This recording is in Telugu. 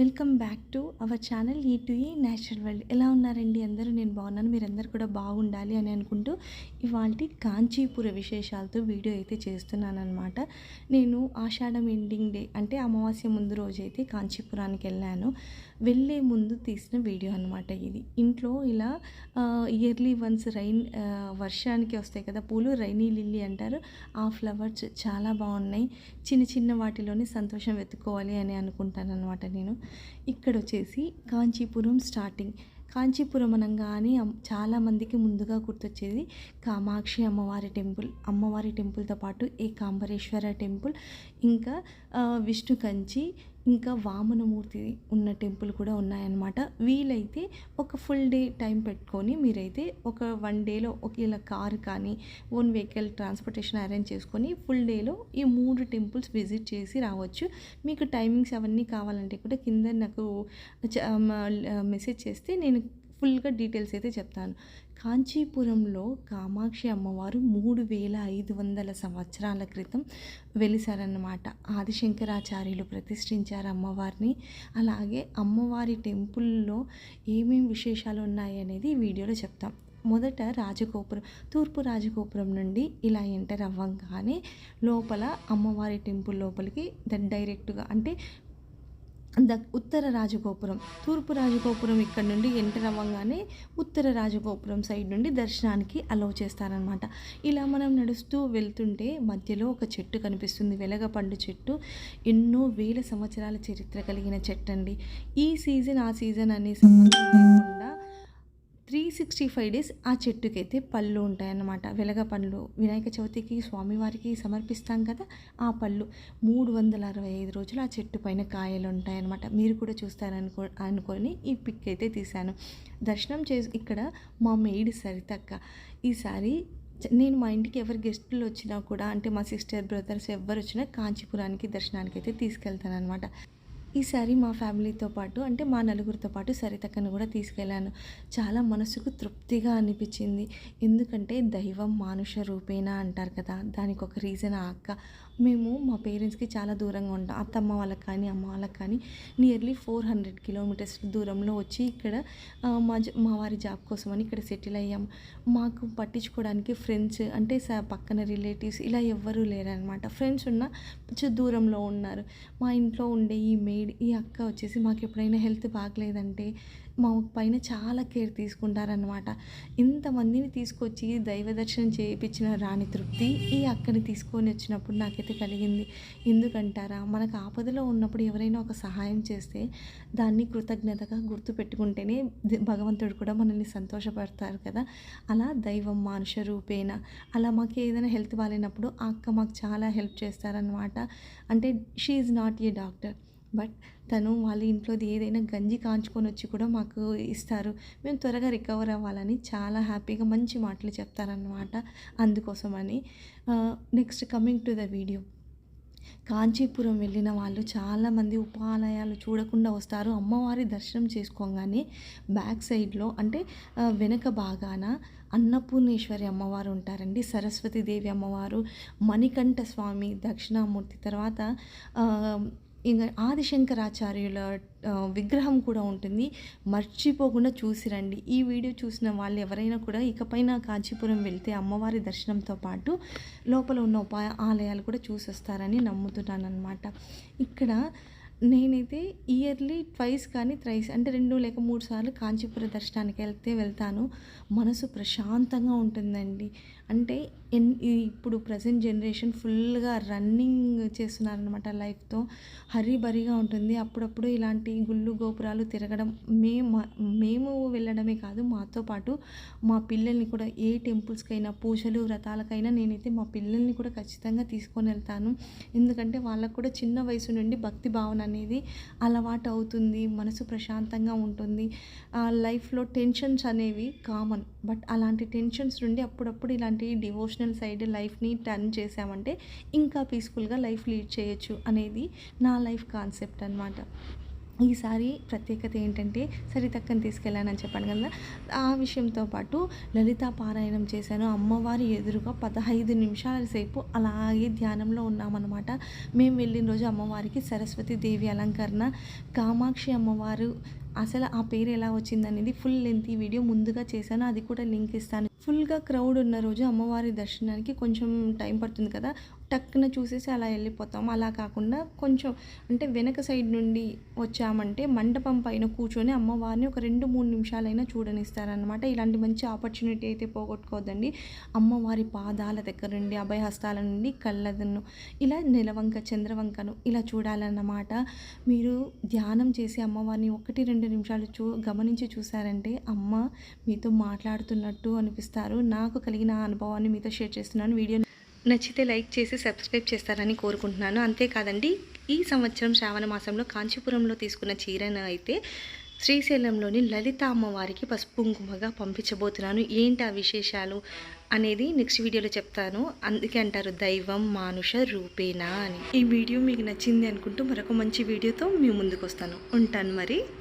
Welcome back to our channel ఈ టు ఈ నేచురల్ వరల్డ్. ఎలా ఉన్నారండి అందరూ? నేను బాగున్నాను. మీరందరూ కూడా బాగుండాలి అని అనుకుంటూ ఇవాళ కాంచీపుర విశేషాలతో వీడియో అయితే చేస్తున్నాను అనమాట నేను ఆషాఢం ఎండింగ్ డే అంటే అమావాస్య ముందు రోజైతే కాంచీపురానికి వెళ్ళాను. వెళ్ళే ముందు తీసిన వీడియో అనమాట ఇది. ఇంట్లో ఇలా ఇయర్లీ వన్స్ రైన్ వర్షానికి వస్తాయి కదా పూలు రైనీ లిల్లీ అంటారు. ఆ ఫ్లవర్స్ చాలా బాగున్నాయి. చిన్న చిన్న వాటిలోనే సంతోషం వెతుక్కోవాలి అని అనుకుంటాను అనమాట నేను. ఇక్కడ వచ్చేసి కాంచీపురం స్టార్టింగ్. కాంచీపురం అనగానే చాలామందికి ముందుగా గుర్తొచ్చేది కామాక్షి అమ్మవారి టెంపుల్ అమ్మవారి టెంపుల్తో పాటు ఏకాంబరేశ్వర టెంపుల్ ఇంకా విష్ణు కంచి ఇంకా వామనమూర్తి ఉన్న టెంపుల్ కూడా ఉన్నాయన్నమాట. వీలైతే ఒక ఫుల్ డే టైం పెట్టుకొని మీరైతే ఒక వన్ డేలో ఒకేలా కార్ కానీ ఓన్ వెహికల్ ట్రాన్స్పోర్టేషన్ అరేంజ్ చేసుకొని ఫుల్ డేలో ఈ మూడు టెంపుల్స్ విజిట్ చేసి రావచ్చు. మీకు టైమింగ్స్ అవన్నీ కావాలంటే కూడా కింద నాకు మెసేజ్ చేస్తే నేను ఫుల్గా డీటెయిల్స్ అయితే చెప్తాను. కాంచీపురంలో కామాక్షి అమ్మవారు మూడు వేల ఐదు వందల సంవత్సరాల క్రితం వెలిసారన్నమాట. ఆదిశంకరాచార్యులు ప్రతిష్ఠించారు అమ్మవారిని. అలాగే అమ్మవారి టెంపుల్లో ఏమేమి విశేషాలు ఉన్నాయి అనేది వీడియోలో చెప్తాం. మొదట రాజగోపురం తూర్పు రాజగోపురం నుండి ఇలా ఎంటర్ అవ్వంగానే లోపల అమ్మవారి టెంపుల్ లోపలికి ద- డైరెక్ట్గా అంటే ద ఉత్తర రాజగోపురం తూర్పు రాజగోపురం ఇక్కడ నుండి ఎంటర్ అవ్వగానే ఉత్తర రాజగోపురం సైడ్ నుండి దర్శనానికి అలౌ చేస్తారనమాట ఇలా మనం నడుస్తూ వెళ్తుంటే మధ్యలో ఒక చెట్టు కనిపిస్తుంది వెలగపండు చెట్టు. ఎన్నో వేల సంవత్సరాల చరిత్ర కలిగిన చెట్టు అండి ఈ సీజన్ ఆ సీజన్ అనే సంబంధం లేకుండా త్రీ సిక్స్టీ ఫైవ్ డేస్ ఆ చెట్టుకైతే పళ్ళు ఉంటాయన్నమాట. వెలగ పండ్లు వినాయక చవితికి స్వామివారికి సమర్పిస్తాం కదా ఆ పళ్ళు. మూడు వందల అరవై ఐదు రోజులు ఆ చెట్టు పైన కాయలు ఉంటాయన్నమాట. మీరు కూడా చూస్తారనుకో అనుకొని ఈ పిక్ అయితే తీశాను. దర్శనం చేసి ఇక్కడ మా మెయిడ్ సరితక్క. ఈసారి నేను మా ఇంటికి ఎవరు గెస్టులు వచ్చినా కూడా అంటే మా సిస్టర్ బ్రదర్స్ ఎవరు వచ్చినా కాంచీపురానికి దర్శనానికి అయితే తీసుకెళ్తాను అనమాట ఈసారి మా ఫ్యామిలీతో పాటు అంటే మా నలుగురితో పాటు సరితక్కను కూడా తీసుకెళ్ళాను. చాలా మనసుకు తృప్తిగా అనిపించింది. ఎందుకంటే దైవం మానుష రూపేణ అంటారు కదా? దానికి ఒక రీజన్ ఆ అక్క. మేము మా పేరెంట్స్కి చాలా దూరంగా ఉంటాం. అత్తమ్మ వాళ్ళకి కానీ అమ్మ వాళ్ళకి కానీ నియర్లీ ఫోర్ హండ్రెడ్ కిలోమీటర్స్ దూరంలో వచ్చి ఇక్కడ మా మా వారి జాబ్ కోసం అని ఇక్కడ సెటిల్ అయ్యాం. మాకు పట్టించుకోవడానికి ఫ్రెండ్స్ అంటే స- పక్కన రిలేటివ్స్ ఇలా ఎవ్వరూ లేరనమాట ఫ్రెండ్స్ ఉన్న కొంచెం దూరంలో ఉన్నారు. మా ఇంట్లో ఉండే ఈ మేడ్ ఈ అక్క వచ్చేసి మాకు ఎప్పుడైనా హెల్త్ బాగలేదంటే మా పైన చాలా కేర్ తీసుకుంటారనమాట ఇంతమందిని తీసుకొచ్చి దైవ దర్శనం చేయించిన రాణి తృప్తి ఈ అక్కని తీసుకొని వచ్చినప్పుడు నాకైతే కలిగింది. ఎందుకంటారా? మనకు ఆపదలో ఉన్నప్పుడు ఎవరైనా ఒక సహాయం చేస్తే దాన్ని కృతజ్ఞతగా గుర్తుపెట్టుకుంటేనే భగవంతుడు కూడా మనల్ని సంతోషపడతారు కదా. అలా దైవం మానుష రూపేణ. అలా మాకు ఏదైనా హెల్త్ బాగాలేనప్పుడు ఆ అక్క మాకు చాలా హెల్ప్ చేస్తారనమాట అంటే she is not a doctor. But తను వాళ్ళ ఇంట్లోది ఏదైనా గంజి కాంచుకొని వచ్చి కూడా మాకు ఇస్తారు. మేము త్వరగా రికవర్ అవ్వాలని చాలా హ్యాపీగా మంచి మాటలు చెప్తారనమాట అందుకోసమని. Next coming to the video. Kanchipuram వెళ్ళిన వాళ్ళు చాలామంది ఉపాలయాలు చూడకుండా వస్తారు. అమ్మవారి దర్శనం చేసుకోగానే బ్యాక్ సైడ్లో అంటే వెనక భాగాన అన్నపూర్ణేశ్వరి అమ్మవారు ఉంటారండి. సరస్వతీదేవి అమ్మవారు మణికంఠ స్వామి దక్షిణామూర్తి తర్వాత ఇంకా ఆదిశంకరాచార్యుల విగ్రహం కూడా ఉంటుంది. మర్చిపోకుండా చూసిరండి. ఈ వీడియో చూసిన వాళ్ళు ఎవరైనా కూడా ఇకపైన కాంచీపురం వెళ్తే అమ్మవారి దర్శనంతో పాటు లోపల ఉన్న ఉపా ఆలయాలు కూడా చూసొస్తారని నమ్ముతున్నాను అనమాట ఇక్కడ నేనైతే ఇయర్లీ ట్వైస్ కానీ త్రైస్ అంటే రెండు లేక మూడు సార్లు కాంచీపురం దర్శనానికి వెళ్తే వెళ్తాను. మనసు ప్రశాంతంగా ఉంటుందండి. అంటే ఎన్ ఈ ఇప్పుడు ప్రజెంట్ జనరేషన్ ఫుల్గా రన్నింగ్ చేస్తున్నారనమాట లైఫ్తో. హరీబరీగా ఉంటుంది. అప్పుడప్పుడు ఇలాంటి గుళ్ళు గోపురాలు తిరగడం మేము మేము వెళ్ళడమే కాదు మాతో పాటు మా పిల్లల్ని కూడా ఏ టెంపుల్స్కైనా పూజలు వ్రతాలకైనా నేనైతే మా పిల్లల్ని కూడా ఖచ్చితంగా తీసుకొని వెళ్తాను. ఎందుకంటే వాళ్ళకు కూడా చిన్న వయసు నుండి భక్తి భావన అనేది అలవాటు అవుతుంది మనసు ప్రశాంతంగా ఉంటుంది. ఆ లైఫ్లో టెన్షన్స్ అనేవి కామన్. బట్ అలాంటి టెన్షన్స్ నుండి అప్పుడప్పుడు ఇలాంటి డివోషనల్ సైడ్ లైఫ్ని టర్న్ చేసామంటే ఇంకా పీస్ఫుల్గా లైఫ్ లీడ్ చేయొచ్చు అనేది నా లైఫ్ కాన్సెప్ట్ అనమాట ఈసారి ప్రత్యేకత ఏంటంటే సరితక్కని తీసుకెళ్ళానని చెప్పాను కదా. ఆ విషయంతో పాటు లలిత పారాయణం చేశాను. అమ్మవారి ఎదురుగా పదహైదు నిమిషాల సేపు అలాగే ధ్యానంలో ఉన్నామన్నమాట. మేము వెళ్ళిన రోజు అమ్మవారికి సరస్వతి దేవి అలంకరణ కామాక్షి అమ్మవారు అసలు ఆ పేరు ఎలా వచ్చిందనేది ఫుల్ లెంత్ వీడియో ముందుగా చేశాను. అది కూడా లింక్ ఇస్తాను. ఫుల్గా క్రౌడ్ ఉన్న రోజు అమ్మవారి దర్శనానికి కొంచెం టైం పడుతుంది కదా. టక్కున చూసేసి అలా వెళ్ళిపోతాం. అలా కాకుండా కొంచెం అంటే వెనక సైడ్ నుండి వచ్చామంటే మండపం పైన కూర్చొని అమ్మవారిని ఒక రెండు మూడు నిమిషాలైనా చూడనిస్తారనమాట ఇలాంటి మంచి ఆపర్చునిటీ అయితే పోగొట్టుకోవద్దండి. అమ్మవారి పాదాల దగ్గర నుండి అభయహస్తాల నుండి కళ్ళదన్ను ఇలా నిలవంక చంద్రవంకను ఇలా చూడాలన్నమాట. మీరు ధ్యానం చేసి అమ్మవారిని ఒకటి రెండు నిమిషాలు చూ గమనించి చూసారంటే అమ్మ మీతో మాట్లాడుతున్నట్టు అనిపిస్తుంది. అనిపిస్తారు నాకు కలిగిన అనుభవాన్ని మీతో షేర్ చేస్తున్నాను. వీడియో నచ్చితే లైక్ చేసి సబ్స్క్రైబ్ చేస్తారని కోరుకుంటున్నాను. అంతేకాదండి ఈ సంవత్సరం శ్రావణ మాసంలో కాంచీపురంలో తీసుకున్న చీరను అయితే శ్రీశైలంలోని లలిత అమ్మవారికి పసుపు కుంకుమగా పంపించబోతున్నాను. ఏంటి ఆ విశేషాలు అనేది నెక్స్ట్ వీడియోలో చెప్తాను. అందుకే అంటారు దైవం మానుష రూపేనా అని. ఈ వీడియో మీకు నచ్చింది అనుకుంటూ మరొక మంచి వీడియోతో మీ ముందుకు వస్తాను ఉంటాను మరి.